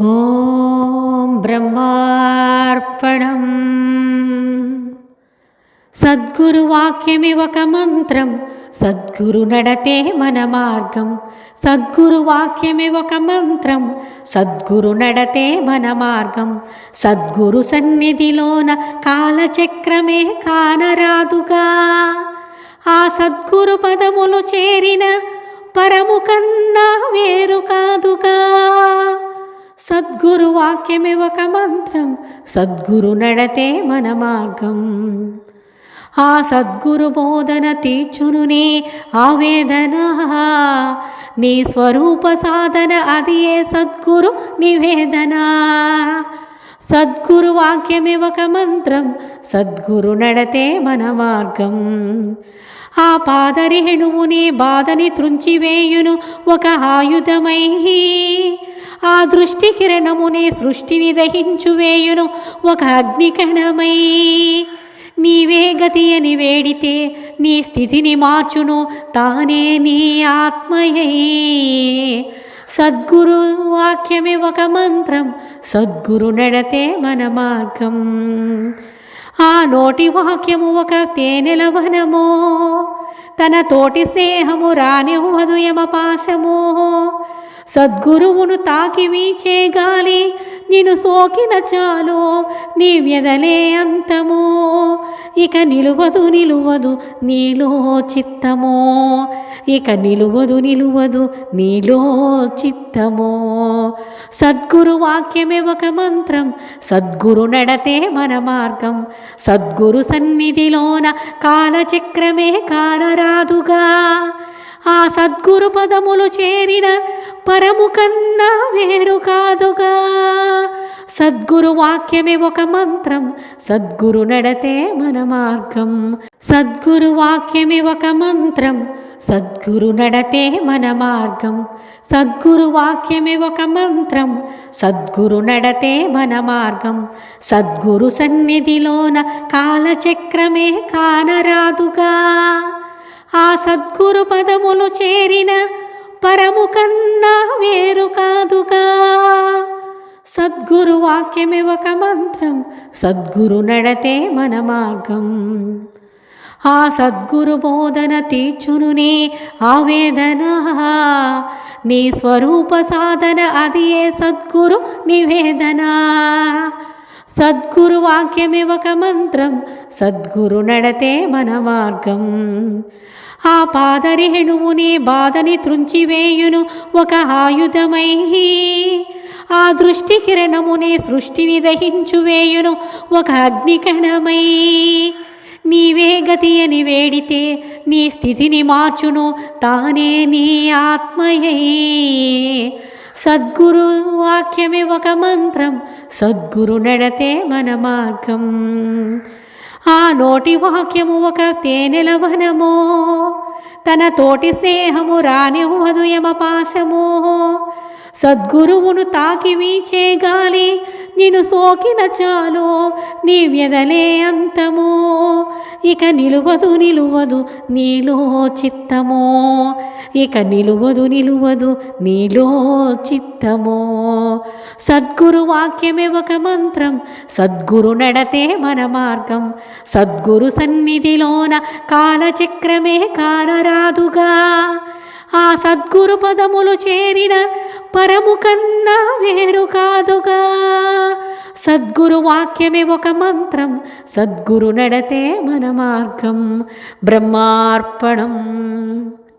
ఓం బ్రహ్మార్పణం. సద్గురు వాక్యమి ఒక మంత్రం. సద్గురు నడతే మన మార్గం. సద్గురు వాక్యమి ఒక మంత్రం. సద్గురు నడతే మన మార్గం. సద్గురు సన్నిధిలోన కాలచక్రమే కానరాదుగా. ఆ సద్గురు పదములు చేరిన పరము కన్నా వేరు కాదుగా. సద్గురు వాక్యమే ఒక మంత్రం సద్గురు నడతే మన మార్గం. ఆ సద్గురు బోధన తీర్చునునే ఆవేదన. నీ స్వరూప సాధన అది ఏ సద్గురు నివేదన? సద్గురు వాక్యమే ఒక మంత్రం సద్గురు నడతే మన మార్గం. ఆ పాదరేణువుని బాధని త్రుంచివేయును ఒక ఆయుధమై. ఆ దృష్టి కిరణముని సృష్టిని దహించువేయును ఒక అగ్నికణమై. నీవే గతి అని వేడితే నీ స్థితిని మార్చును తానే నీ ఆత్మయై. సద్గురు వాక్యమే ఒక మంత్రం సద్గురు నడతే మన మార్గం. ఆ నోటి వాక్యము ఒక తేనెల వనము తన తోటి స్నేహము రానివ్వదు యమపాశము. సద్గురువును తాకి వీచే గాలి నిను సోకిన చాలు నీ వ్యదలే అంతము. ఇక నిలువదు నిలువదు నీలో చిత్తము. ఇక నిలువదు నిలువదు నీలో చిత్తము. సద్గురు వాక్యమే ఒక మంత్రం సద్గురు నడతే మన మార్గం. సద్గురు సన్నిధిలోన కాలచక్రమే కానరాదుగా ఆ సద్గురు పదములు చేరిన పరము కన్నా వేరు కాదుగా. సద్గురు వాక్యమే ఒక మంత్రం సద్గురు నడతే మన మార్గం. సద్గురు వాక్యమే ఒక మంత్రం సద్గురు నడతే మన మార్గం. సద్గురు వాక్యమే ఒక మంత్రం సద్గురు నడతే మన మార్గం. సద్గురు సన్నిధిలోన కాలచక్రమే కానరాదుగా. ఆ సద్గురు పదములు చేరిన పరము కన్నా వేరు కాదుగా. సద్గురు వాక్యమే ఒక మంత్రం సద్గురు నడతే మన మార్గం. ఆ సద్గురు బోధన తీర్చునునే ఆవేదన. నీ స్వరూప సాధన అది ఏ సద్గురు నివేదన? సద్గురు వాక్యమే ఒక మంత్రం సద్గురు నడతే మన మార్గం. ఆ పాదరేణువుని బాధని త్రుంచివేయును ఒక ఆయుధమై. ఆ దృష్టి కిరణముని సృష్టిని దహించువేయును ఒక అగ్నికణమై. నీవే గతి అని వేడితే నీ స్థితిని మార్చును తానే నీ ఆత్మయై. సద్గురు వాక్యమే ఒక మంత్రం సద్గురు నడతే మన మార్గం. ఆ నోటి వాక్యము ఒక తేనెల వనమో తన తోటి స్నేహము రానివ్వదు యమపాశము సద్గురువును తాకి వీచే గాలి నిను సోకిన చాలు నీ వ్యదలే అంతము. ఇక నిలువదు నిలువదు నీలో చిత్తము. ఇక నిలువదు నిలువదు నీలో చిత్తము. సద్గురు వాక్యమే ఒక మంత్రం సద్గురు నడతే మన మార్గం. సద్గురు సన్నిధిలోన కాలచక్రమే కానరాదుగా ఆ సద్గురు పదములు చేరిన పరము కన్నా వేరు కాదుగా. సద్గురు వాక్యమే ఒక మంత్రం సద్గురు నడతే మన మార్గం బ్రహ్మార్పణం.